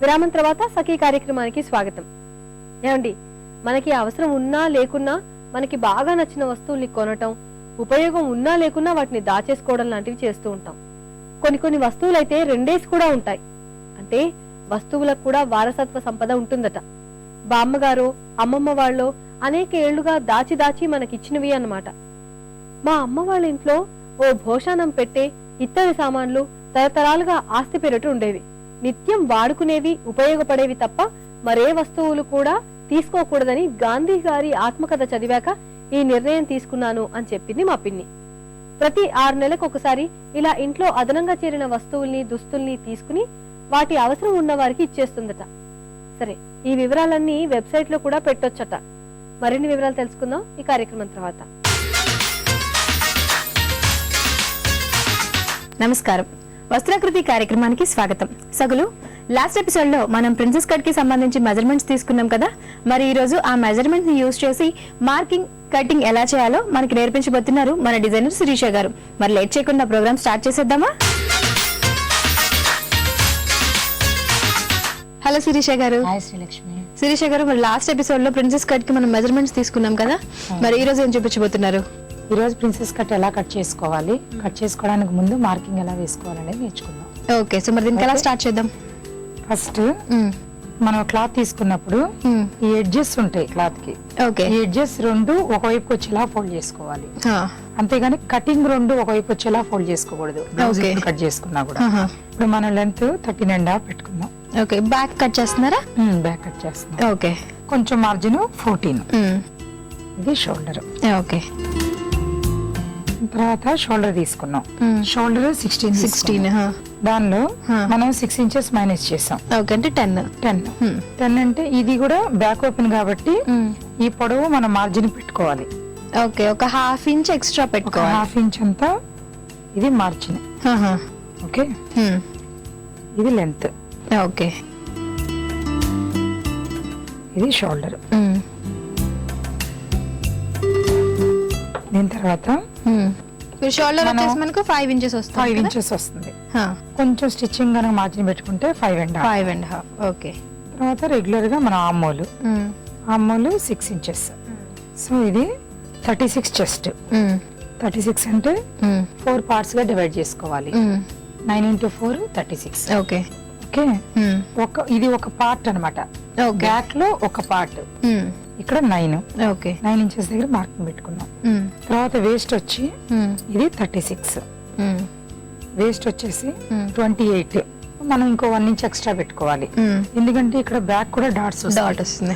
విరామం తర్వాత సఖీ కార్యక్రమానికి స్వాగతం. ఏమండి మనకి అవసరం ఉన్నా లేకున్నా మనకి బాగా నచ్చిన వస్తువుల్ని కొనటం ఉపయోగం ఉన్నా లేకున్నా వాటిని దాచేసుకోవడం లాంటివి చేస్తూ ఉంటాం. కొన్ని కొన్ని వస్తువులైతే రెండేసి కూడా ఉంటాయి. అంటే వస్తువులకు కూడా వారసత్వ సంపద ఉంటుందట. బామ్మగారో అమ్మమ్మ వాళ్ళో అనేక ఏళ్ళుగా దాచి దాచి మనకిచ్చినవి అన్నమాట. మా అమ్మ వాళ్ళ ఇంట్లో ఓ భోషానం పెట్టే ఇత్తడి సామాన్లు తరతరాలుగా ఆస్తి పెరటు ఉండేవి. నిత్యం వాడుకునేవి ఉపయోగపడేవి తప్ప మరే వస్తువులు కూడా తీసుకోకూడదని గాంధీ గారి ఆత్మకథ చదివాక ఈ నిర్ణయం తీసుకున్నాను అని చెప్పింది మా పిన్ని. ప్రతి ఆరు నెలలకు ఒకసారి ఇలా ఇంట్లో అదనంగా చేరిన వస్తువుల్ని దుస్తుల్ని తీసుకుని వాటి అవసరం ఉన్న వారికి ఇచ్చేస్తుందట. సరే ఈ వివరాలన్నీ వెబ్సైట్లో కూడా పెట్టొచ్చట. మరిన్ని వివరాలు తెలుసుకుందాం. ఈ కార్యక్రమం తర్వాత. నమస్కారం. వస్త్రాకృతి కార్యక్రమానికి స్వాగతం. సగులు లాస్ట్ ఎపిసోడ్లో మనం ప్రిన్సెస్ కట్కి సంబంధించి మెజర్మెంట్స్ తీసుకున్నాం కదా? మరి ఈ రోజు ఆ మెజర్మెంట్ని యూజ్ చేసి మార్కింగ్ కటింగ్ ఎలా చేయాలో మనకి నేర్పించబోతున్నారు మన డిజైనర్ శిరీష గారు. మరి లేట్ చేయకుండా ప్రోగ్రామ్ స్టార్ట్ చేసేద్దామా? హలో శిరీష గారు. శిరీష గారు మరి లాస్ట్ ఎపిసోడ్లో ప్రిన్సెస్ కట్కి మనం మెజర్మెంట్స్ తీసుకున్నాం కదా? మరి ఈ రోజు ఏం చూపించబోతున్నారు? ఈరోజు ప్రిన్సెస్ కట్ ఎలా కట్ చేసుకోవాలి? కట్ చేసుకోవడానికి ముందు మార్కింగ్ ఎలా వేసుకోవాలనేది నేర్చుకుందాం. ఓకే సో మరి దీనికి ఎలా స్టార్ట్ చేద్దాం? ఫస్ట్. మనం క్లాత్ తీసుకున్నప్పుడు. ఈ ఎడ్జెస్ ఉంటాయి క్లాత్కి ఓకే. ఈ ఎడ్జెస్ రెండు ఒకవైపు వచ్చేలా ఫోల్డ్ చేసుకోవాలి. అంతేగాని కటింగ్ రెండు ఒకవైపు వచ్చేలా ఫోల్డ్ చేసుకోకూడదు. బ్లౌజ్ కట్ చేసుకున్నా కూడా. ఇప్పుడు మన లెంత్ థర్టీన్ అండ్ హాఫ్ పెట్టుకుందాం. ఓకే బ్యాక్ కట్ చేస్తున్నారా? బ్యాక్ కట్ చేస్తున్నాం. ఓకే. కొంచెం మార్జిన్ ఫోర్టీన్. ఇది షోల్డర్. ఓకే. తర్వాత షోల్డర్ తీసుకున్నాం. షోల్డర్ సిక్స్టీన్ సిక్స్టీన్ దానిలో. మనం సిక్స్ ఇంచెస్ మైనస్ చేసాం. ఓకే అంటే టెన్ టెన్. టెన్ అంటే ఇది కూడా బ్యాక్ ఓపెన్ కాబట్టి ఈ పొడవు మనం మార్జిన్ పెట్టుకోవాలి. ఓకే ఒక హాఫ్ ఇంచ్ ఎక్స్ట్రా పెట్టుకోవాలి. హాఫ్ ఇంచ్ అంతా ఇది మార్జిన్. ఓకే. ఇది లెంత్ ఓకే. ఇది షోల్డర్ దీని తర్వాత. ఇప్పుడు షోల్డర్ మనం- వచ్చేసి మనకు ఫైవ్ ఇంచెస్ ఫైవ్ వస్తుంది ఇంచెస్ వస్తుంది. కొంచెం స్టిచ్చింగ్ కనుక మార్జిన్ పెట్టుకుంటే five and five and half okay తర్వాత రెగ్యులర్గా మన armhole hmm. Armhole six inches so ఇది thirty six chest. Thirty six అంటే. ఫోర్ పార్ట్స్గా డివైడ్ చేసుకోవాలి. Nine into four thirty six okay okay. ఒక ఇది ఒక పార్ట్ అన్నమాట. ఓకే బ్యాక్లో ఒక పార్ట్. ఇక్కడ నైన్ ఓకే నైన్ ఇంచెస్ దగ్గర మార్కింగ్ పెట్టుకున్నాం. తర్వాత వేస్ట్ వచ్చి. ఇది థర్టీ సిక్స్. వేస్ట్ వచ్చేసి. ట్వంటీ ఎయిట్ మనం ఇంకో వన్ ఇంచ్ ఎక్స్ట్రా పెట్టుకోవాలి. ఎందుకంటే ఇక్కడ బ్యాక్ కూడా డాట్స్ డాట్ వస్తుంది.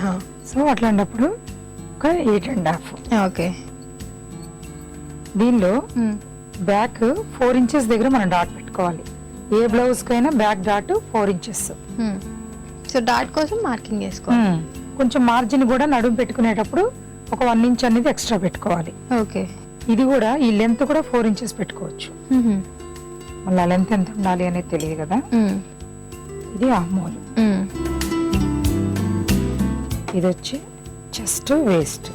సో అట్లాంటప్పుడు ఒక ఎయిట్ అండ్ హాఫ్ ఓకే దీనిలో. బ్యాక్ ఫోర్ ఇంచెస్ దగ్గర మనం డాట్ పెట్టుకోవాలి ఏ బ్లౌజ్ కైనా back dot four inches. So dot కోసం మార్కింగ్ వేసుకోవాలి కొంచెం మార్జిన్ కూడా నడుము పెట్టుకునేటప్పుడు ఒక వన్ ఇంచ్ అనేది ఎక్స్ట్రా పెట్టుకోవాలి. ఓకే. ఇది కూడా ఈ లెంత్ కూడా ఫోర్ ఇంచెస్ పెట్టుకోవచ్చు. మళ్ళీ లెంత్ ఎంత ఉండాలి అనేది తెలియదు కదా. ఇది ఆమోలు. ఇది వచ్చి చెస్ట్ వేస్ట్.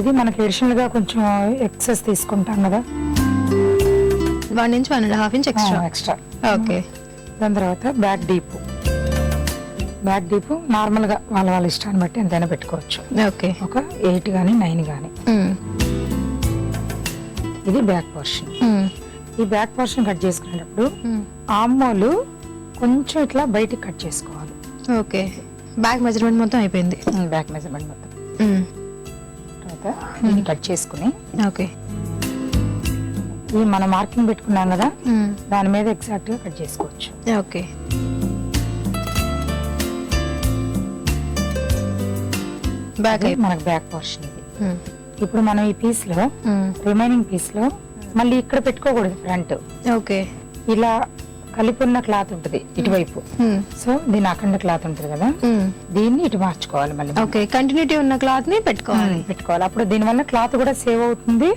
ఇది మనకి అడిషనల్గా కొంచెం ఎక్సెస్ తీసుకుంటాం కదా? One inch one and half inch extra extra okay. దాని తర్వాత బ్యాక్ డీప్ బ్యాక్ డీప్ నార్మల్గా వాళ్ళ వాళ్ళ ఇష్టాన్ని బట్టి ఎంతైనా పెట్టుకోవచ్చు. ఓకే. ఒక ఎయిట్ కానీ నైన్ కానీ. ఇది బ్యాక్ పోర్షన్. ఈ బ్యాక్ పోర్షన్ కట్ చేసుకునేటప్పుడు మ్మ్. ఆమ్మోలు కొంచెం ఇట్లా బయటికి కట్ చేసుకోవాలి. ఓకే. బ్యాక్ మెజర్మెంట్ మొత్తం అయిపోయింది. బ్యాక్ మెజర్మెంట్ మొత్తం. తర్వాత దీన్ని కట్ చేసుకుని ఓకే. ఈ మన మార్కింగ్ పెట్టుకున్నాం కదా. దాని మీద ఎగ్జాక్ట్గా కట్ చేసుకోవచ్చు. ఓకే. బ్యాక్ మనకు బ్యాక్ పోర్షన్ ఇది మ్మ్. ఇప్పుడు మనం ఈ పీస్లో. రిమైనింగ్ పీస్లో మళ్ళీ ఇక్కడ పెట్టుకోకూడదు ఫ్రంట్ ఓకే ఇలా కలిపి ఉన్న క్లాత్ ఉంటుంది ఇటువైపు మ్మ్. సో దీని అఖండ క్లాత్ ఉంటుంది కదా. దీన్ని ఇటు మార్చుకోవాలి మళ్ళీ. ఓకే కంటిన్యూటీ ఉన్న క్లాత్ని పెట్టుకోవాలి పెట్టుకోవాలి అప్పుడు దీని వల్ల క్లాత్ కూడా సేవ్ అవుతుంది.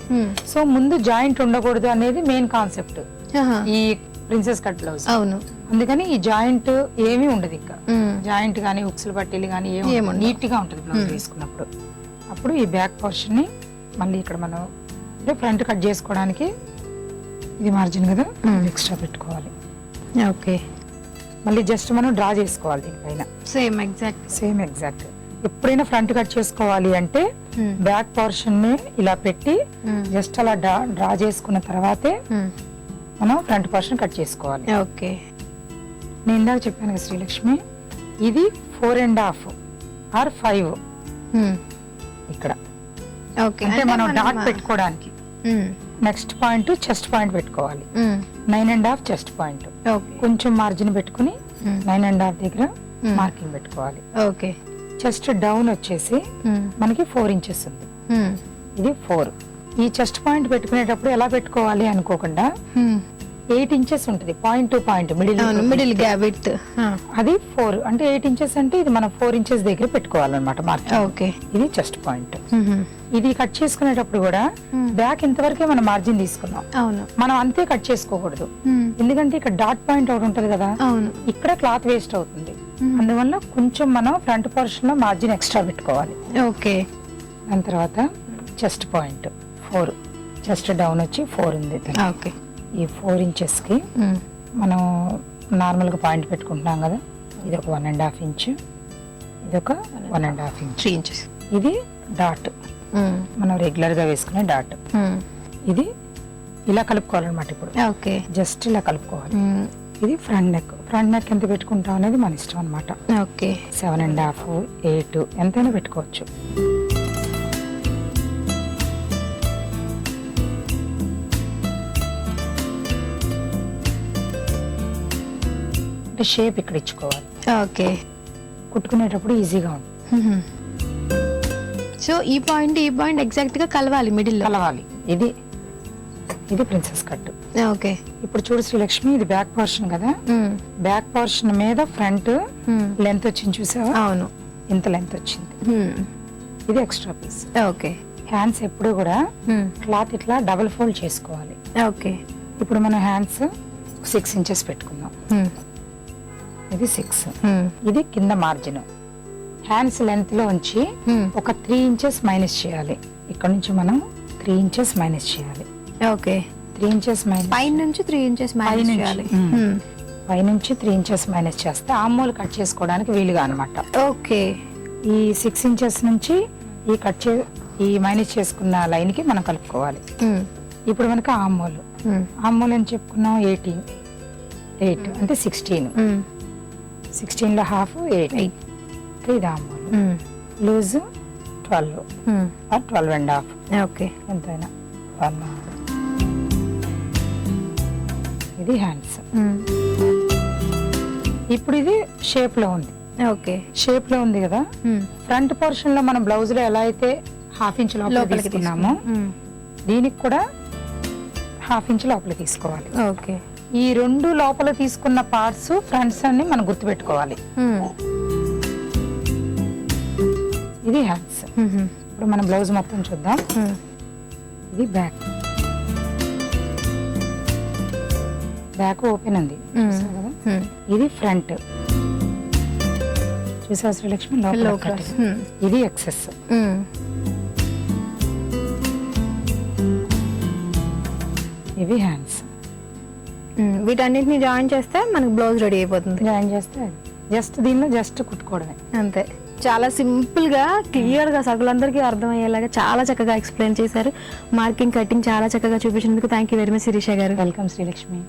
సో ముందు జాయింట్ ఉండకూడదు అనేది మెయిన్ కాన్సెప్ట్. ఈ ప్రిన్సెస్ కట్ బ్లౌజ్ అవును అందుకని ఈ జాయింట్ ఏమీ ఉండదు ఇంకా. జాయింట్ కానీ ఉక్సులు పట్టీలు కానీ. ఏమి నీట్గా ఉంటుంది బ్లౌజ్ వేసుకున్నప్పుడు. అప్పుడు ఈ బ్యాక్ పోర్షన్ని మళ్ళీ ఇక్కడ మనం అంటే ఫ్రంట్ కట్ చేసుకోవడానికి ఇది మార్జిన్ కదా? ఎక్స్ట్రా పెట్టుకోవాలి. ఓకే. మళ్ళీ జస్ట్ మనం డ్రా చేసుకోవాలి దీనిపైన. సేమ్ ఎగ్జాక్ట్ సేమ్ ఎగ్జాక్ట్ ఎప్పుడైనా ఫ్రంట్ కట్ చేసుకోవాలి అంటే. బ్యాక్ పోర్షన్ని ఇలా పెట్టి జస్ట్ అలా డ్రా డ్రా చేసుకున్న తర్వాతే మనం ఫ్రంట్ పోర్షన్ కట్ చేసుకోవాలి. ఓకే. నేను ఇందాక చెప్పాను కదా శ్రీలక్ష్మి ఇది four and half or five. ఇక్కడ. ఓకే అంటే మనం డాట్ పెట్టుకోవడానికి. నెక్స్ట్ పాయింట్ చెస్ట్ పాయింట్ పెట్టుకోవాలి. Nine and half chest point కొంచెం మార్జిన్ పెట్టుకుని Hmm. నైన్ అండ్ హాఫ్ దగ్గర Hmm. మార్కింగ్ పెట్టుకోవాలి. ఓకే చెస్ట్ డౌన్ వచ్చేసి మనకి ఫోర్ ఇంచెస్ ఉంది. ఇది ఫోర్ ఈ చెస్ట్ పాయింట్ పెట్టుకునేటప్పుడు ఎలా పెట్టుకోవాలి అనుకోకుండా ఎయిట్ ఇంచెస్ ఉంటుంది. Point to point middle middle gap with అది ఫోర్ అంటే ఎయిట్ ఇంచెస్ అంటే ఇది మనం ఫోర్ ఇంచెస్ దగ్గర పెట్టుకోవాలన్నమాట మార్కింగ్ ఓకే ఇది చెస్ట్ పాయింట్ ఇది కట్ చేసుకునేటప్పుడు కూడా బ్యాక్ ఇంతవరకే మనం మార్జిన్ తీసుకున్నాం. అవును. మనం అంతే కట్ చేసుకోకూడదు. ఎందుకంటే ఇక్కడ డాట్ పాయింట్ ఒకటి ఉంటది కదా అవును. ఇక్కడ క్లాత్ వేస్ట్ అవుతుంది. అందువల్ల కొంచెం మనం ఫ్రంట్ పోర్షన్లో మార్జిన్ ఎక్స్ట్రా పెట్టుకోవాలి. ఓకే దాని తర్వాత chest point four chest down వచ్చి ఫోర్ ఉంది. ఓకే ఈ ఫోర్ ఇంచెస్కి మనం నార్మల్గా పాయింట్ పెట్టుకుంటున్నాం కదా. ఇది ఒక వన్ అండ్ హాఫ్ ఇంచ్ ఇది ఒక one and half inch three inches ఇది డాట్ మనం రెగ్యులర్గా వేసుకునే డాట్ ఇది ఇలా కలుపుకోవాలన్నమాట ఇప్పుడు. ఓకే. జస్ట్ ఇలా కలుపుకోవాలి. ఇది ఫ్రంట్ నెక్ ఫ్రంట్ నెక్ ఎంత పెట్టుకుంటాం అనేది మన ఇష్టం అనమాట okay. Seven and half eight ఎంతైనా పెట్టుకోవచ్చు. అంటే షేప్ ఇక్కడ ఇచ్చుకోవాలి. ఓకే కుట్టుకునేటప్పుడు ఈజీగా ఉంటుంది సో ఈ పాయింట్ ఈ పాయింట్ ఎగ్జాక్ట్గా కలవాలి మిడిల్ కలవాలి. ఇది ఇది ప్రిన్సెస్ కట్ ఓకే ఇప్పుడు చూడు శ్రీలక్ష్మి ఇది బ్యాక్ పోర్షన్ కదా? బ్యాక్ పోర్షన్ మీద ఫ్రంట్ లెంత్ వచ్చింది చూసావా? అవును. ఇంత లెంత్ వచ్చింది. ఇది ఎక్స్ట్రా పీస్ ఓకే హ్యాండ్స్ ఎప్పుడు కూడా క్లాత్ ఇట్లా డబుల్ ఫోల్డ్ చేసుకోవాలి. ఓకే ఇప్పుడు మనం హ్యాండ్స్ సిక్స్ ఇంచెస్ పెట్టుకుందాం. ఇది సిక్స్ ఇది కింద మార్జిన్ హ్యాండ్స్ లెంత్లో ఉంచి ఒక త్రీ ఇంచెస్ మైనస్ చేయాలి. ఇక్కడ నుంచి మనం త్రీ ఇంచెస్ మైనస్ చేయాలి. ఓకే త్రీ ఇంచెస్ మైనస్ పైన నుంచి త్రీ ఇంచెస్ మైనస్. చేయాలి. మ్మ్. పైనుంచి త్రీ ఇంచెస్ మైనస్ చేస్తే ఆమ్మోలు కట్ చేసుకోవడానికి వీలుగా అనమాట ఓకే ఈ సిక్స్ ఇంచెస్ నుంచి ఈ కట్ చే ఈ మైనస్ చేసుకున్న లైన్కి మనం కలుపుకోవాలి. ఇప్పుడు మనకి ఆమ్మోలు ఆమ్మోలు అని చెప్పుకున్నాం? ఎయిటీన్ ఎయిట్ అంటే సిక్స్టీన్ సిక్స్టీన్లో హాఫ్ ఎయిట్ ఇది armhole loose twelve or twelve and half okay ఎంతైనా. వన్ ఇది హ్యాండ్స్ ఇప్పుడు ఇది షేప్లో ఉంది. ఓకే షేప్లో ఉంది కదా? ఫ్రంట్ పోర్షన్లో మనం బ్లౌజ్లో ఎలా అయితే హాఫ్ ఇంచ్ లోపల లోపలికి తీసుకున్నామో దీనికి కూడా హాఫ్ ఇంచ్ లోపల తీసుకోవాలి. ఓకే ఈ రెండు లోపల తీసుకున్న పార్ట్స్ ఫ్రంట్స్ అన్ని మనం గుర్తుపెట్టుకోవాలి. ఇది హ్యాండ్స్ ఇప్పుడు మనం బ్లౌజ్ మొత్తం చూద్దాం. ఇది బ్యాక్ బ్యాక్ ఓపెన్ ఉంది? ఇది ఫ్రంట్ చూసావు శ్రీలక్ష్మి? లోపల. ఇది ఎక్సెస్ ఇవి హ్యాండ్స్ వీటన్నిటిని జాయిన్ చేస్తే మనకి బ్లౌజ్ రెడీ అయిపోతుంది. జాయిన్ చేస్తే జస్ట్ దీనిలో జస్ట్ కుట్టుకోవడమే. అంతే. చాలా సింపుల్గా క్లియర్గా సగులందరికీ అర్థమయ్యేలాగా చాలా చక్కగా ఎక్స్ప్లెయిన్ చేశారు. మార్కింగ్ కటింగ్ చాలా చక్కగా చూపించినందుకు thank you very much Sirisha గారు. వెల్కమ్ శ్రీలక్ష్మి.